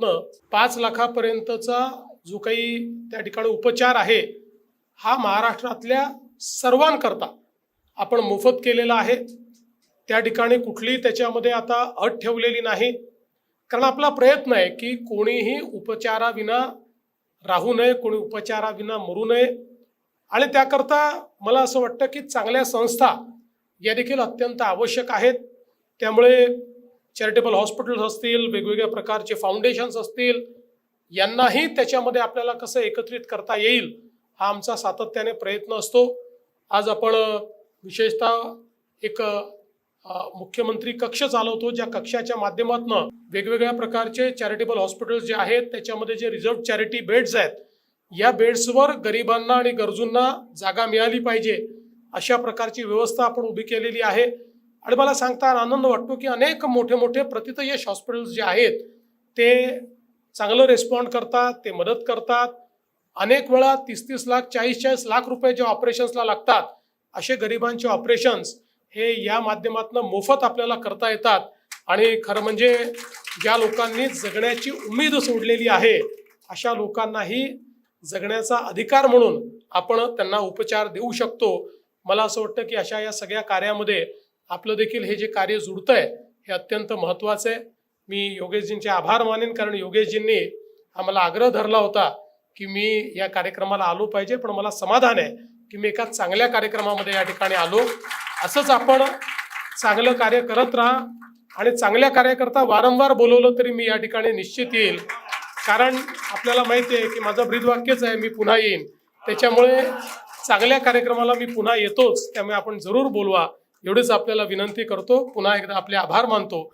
माध्यमातनं पाच लाखापर्यंतचा जो काही त्या ठिकाणी उपचार आहे हा महाराष्ट्रातल्या सर्वांकरता आपण मोफत केलेला आहे. त्या ठिकाणी कुठलीही त्याच्यामध्ये आता अट ठेवलेली नाही. कारण आपला प्रयत्न आहे की कोणीही उपचाराविना राहू नये कोणी उपचाराविना मरू नये. आणि त्याकरता मला असं वाटतं की चांगल्या संस्था या देखील अत्यंत आवश्यक आहेत. त्यामुळे चॅरिटेबल हॉस्पिटल्स असतील वेगवेगळ्या प्रकारचे फाउंडेशन्स असतील यांनाही त्याच्यामध्ये आपल्याला कसं एकत्रित करता येईल हा आमचा सातत्याने प्रयत्न असतो. आज आपण विशेषतः एक मुख्यमंत्री कक्ष चालवतो ज्या कक्षाच्या माध्यमातून वेगवेगळ्या प्रकारचे चॅरिटेबल हॉस्पिटल्स जे आहेत त्याच्यामध्ये जे रिझर्व चॅरिटी बेड्स आहेत या बेड्सवर गरिबांना आणि गरजूंना जागा मिळाली पाहिजे अशा प्रकारची व्यवस्था आपण उभी केलेली आहे. आणि मला सांगता आनंद वाटतो की अनेक मोठे मोठे प्रतितयश हॉस्पिटल्स जे आहेत ते चांगलं रेस्पॉन्ड करतात ते मदत करतात. अनेक वेळा तीस तीस लाख चाळीस चाळीस लाख रुपये जे ऑपरेशन्सला लागतात असे गरिबांचे ऑपरेशन्स हे या माध्यमातून मोफत आपल्याला करता येतात. आणि खरं म्हणजे ज्या लोकांनी जगण्याची उमेद सोडलेली आहे अशा लोकांनाही जगण्याचा अधिकार म्हणून आपण त्यांना उपचार देऊ शकतो. मला असं वाटतं की अशा या सगळ्या कार्यामध्ये आपलं देखील हे जे कार्य जुडतंय हे अत्यंत महत्त्वाचं आहे. मी योगेशजींचे आभार मानेन कारण योगेशजींनी हा मला आग्रह धरला होता की मी या कार्यक्रमाला आलो पाहिजे पण मला समाधान आहे की मी एका चांगल्या कार्यक्रमामध्ये या ठिकाणी आलो. असंच आपण चांगलं कार्य करत राहा आणि चांगल्या कार्याकरता वारंवार बोलवलं तरी मी या ठिकाणी निश्चित येईल. कारण आपल्याला माहिती आहे की माझं ब्रीदवाक्यच आहे मी पुन्हा येईन. त्याच्यामुळे चांगल्या कार्यक्रमाला मी पुन्हा येतोच त्यामुळे आपण जरूर बोलवा. एवढीच आपल्याला विनंती करतो. पुन्हा एकदा आपले आभार मानतो.